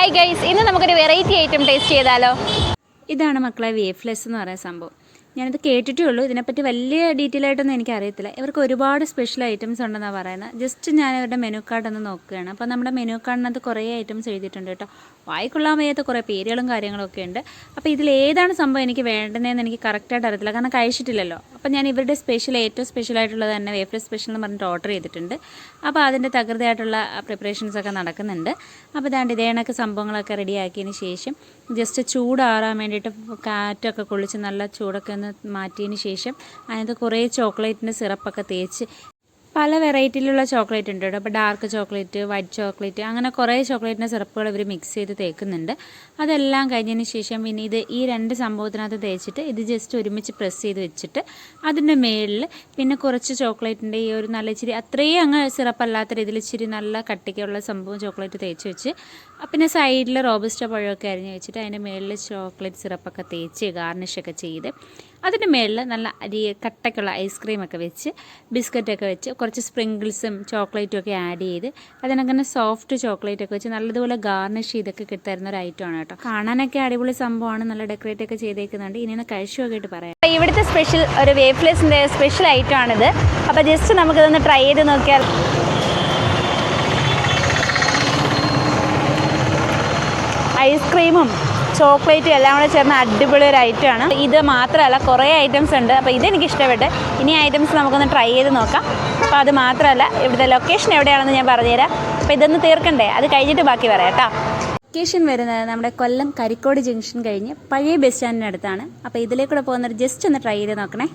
Hi guys ഇന്ന് നമുക്കൊരു variety item taste ചെയ്താലോ? ഇതാണ് മക്കളെ വേഫ്ലെസ് എന്ന് പറയുന്ന സംഭവം. ഞാനിത് കേട്ടിട്ടേ ഉള്ളൂ ഇതിനെപ്പറ്റി വലിയ ഡീറ്റെയിൽ ആയിട്ടൊന്നും എനിക്ക് അറിയത്തില്ല ഇവർക്ക് ഒരുപാട് സ്പെഷ്യൽ ഐറ്റംസ് ഉണ്ടെന്നാണ് പറയുന്നത് ജസ്റ്റ് ഞാൻ ഇവരുടെ മെനു കാർഡ് ഒന്ന് നോക്കുകയാണ്. അപ്പോൾ നമ്മുടെ മെനു കാർഡിനകത്ത് കുറേ ഐറ്റംസ് എഴുതിയിട്ടുണ്ട് കേട്ടോ. വായിക്കൊള്ളാൻ വയ്യാത്ത കുറേ പേരുകളും കാര്യങ്ങളൊക്കെ ഉണ്ട് അപ്പോൾ ഇതിൽ ഏതാണ് സംഭവം എനിക്ക് വേണ്ടതെന്ന് എനിക്ക് കറക്റ്റായിട്ട് അറിയത്തില്ല. കാരണം കഴിച്ചിട്ടില്ലല്ലോ. അപ്പോൾ ഞാൻ ഇവരുടെ സ്പെഷ്യൽ ഏറ്റവും സ്പെഷ്യൽ ആയിട്ടുള്ളത് തന്നെ വേഫർ സ്പെഷ്യൽ എന്ന് പറഞ്ഞിട്ട് ഓർഡർ ചെയ്തിട്ടുണ്ട്. അപ്പോൾ അതിന്റെ തകൃതയായിട്ടുള്ള പ്രിപ്പറേഷൻസ് ഒക്കെ നടക്കുന്നുണ്ട്. അപ്പോൾ ഇതാണ്ട് ഇതേ കണക്ക് സംഭവങ്ങളൊക്കെ റെഡിയാക്കിയതിന് ശേഷം ജസ്റ്റ് ചൂടാറാൻ വേണ്ടിയിട്ട് കാറ്റൊക്കെ കൊള്ളിച്ച് നല്ല ചൂടൊക്കെ ഒന്ന് മാറ്റിയതിന് ശേഷം അതിനകത്ത് കുറേ ചോക്ലേറ്റിന്റെ സിറപ്പൊക്കെ തേച്ച് പല വെറൈറ്റിയിലുള്ള ചോക്ലേറ്റ് ഉണ്ട് കേട്ടോ. അപ്പോൾ ഡാർക്ക് ചോക്ലേറ്റ് വൈറ്റ് ചോക്ലേറ്റ് അങ്ങനെ കുറേ ചോക്ലേറ്റിന്റെ സിറപ്പുകൾ ഇവർ മിക്സ് ചെയ്ത് തേക്കുന്നുണ്ട്. അതെല്ലാം കഴിഞ്ഞതിന് ശേഷം പിന്നെ ഇത് ഈ രണ്ട് സംഭവത്തിനകത്ത് തേച്ചിട്ട് ഇത് ജസ്റ്റ് ഒരുമിച്ച് പ്രസ് ചെയ്ത് വെച്ചിട്ട് അതിന്റെ മേളിൽ പിന്നെ കുറച്ച് ചോക്ലേറ്റിന്റെ ഈ ഒരു നല്ല ഇച്ചിരി അത്രയും അങ്ങ് സിറപ്പല്ലാത്ത രീതിയിൽ ഇച്ചിരി നല്ല കട്ടിക്കുള്ള സംഭവം ചോക്ലേറ്റ് തേച്ച് വെച്ച് പിന്നെ സൈഡിൽ റോബസ്റ്റ പഴമൊക്കെ അരിഞ്ഞ് വെച്ചിട്ട് അതിന്റെ മേളിൽ ചോക്ലേറ്റ് സിറപ്പൊക്കെ തേച്ച് ഗാർണിഷൊക്കെ ചെയ്ത് അതിന്റെ മേളിൽ നല്ല അരി കട്ടയ്ക്കുള്ള ഐസ്ക്രീമൊക്കെ വെച്ച് ബിസ്ക്കറ്റൊക്കെ വെച്ച് കുറച്ച് സ്പ്രിങ്കിൾസും ചോക്ലേറ്റും ഒക്കെ ആഡ് ചെയ്ത് അതിനങ്ങനെ സോഫ്റ്റ് ചോക്ലേറ്റ് ഒക്കെ വെച്ച് നല്ലതുപോലെ ഗാർണിഷ് ചെയ്തൊക്കെ കിട്ടുന്ന ഒരു ഐറ്റം ആണ് കേട്ടോ. കാണാനൊക്കെ അടിപൊളി സംഭവമാണ്. നല്ല ഡെക്കറേറ്റ് ഒക്കെ ചെയ്തേക്കുന്നുണ്ട്. ഇനി ഒന്ന് കഴിച്ചു നോക്കിയിട്ട് പറയാം. ഇവിടുത്തെ സ്പെഷ്യൽ ഒരു വേഫ്ലെസിന്റെ സ്പെഷ്യൽ ഐറ്റം ആണിത്. അപ്പോൾ ജസ്റ്റ് നമുക്കിതൊന്ന് ട്രൈ ചെയ്ത് നോക്കിയാൽ ഐസ്ക്രീമും ചോക്ലേറ്റും എല്ലാം കൂടെ ചേർന്ന അടിപൊളി ഒരു ഐറ്റമാണ്. ഇത് മാത്രമല്ല കുറേ ഐറ്റംസ് ഉണ്ട്. അപ്പോൾ ഇതെനിക്ക് ഇഷ്ടപ്പെട്ട് ഇനി ഐറ്റംസ് നമുക്കൊന്ന് ട്രൈ ചെയ്ത് നോക്കാം. അപ്പോൾ അത് മാത്രമല്ല ഇവിടുത്തെ ലൊക്കേഷൻ എവിടെയാണെന്ന് ഞാൻ പറഞ്ഞുതരാം. അപ്പോൾ ഇതൊന്ന് തീർക്കണ്ടേ? അത് കഴിഞ്ഞിട്ട് ബാക്കി പറയാം കേട്ടോ. ലൊക്കേഷൻ വരുന്നത് നമ്മുടെ കൊല്ലം കരിക്കോട് ജംഗ്ഷൻ കഴിഞ്ഞ് പഴയ ബസ് സ്റ്റാൻഡിനടുത്താണ്. അപ്പോൾ ഇതിലേക്കൂടെ പോകുന്നവർ ജസ്റ്റ് ഒന്ന് ട്രൈ ചെയ്ത് നോക്കണേ.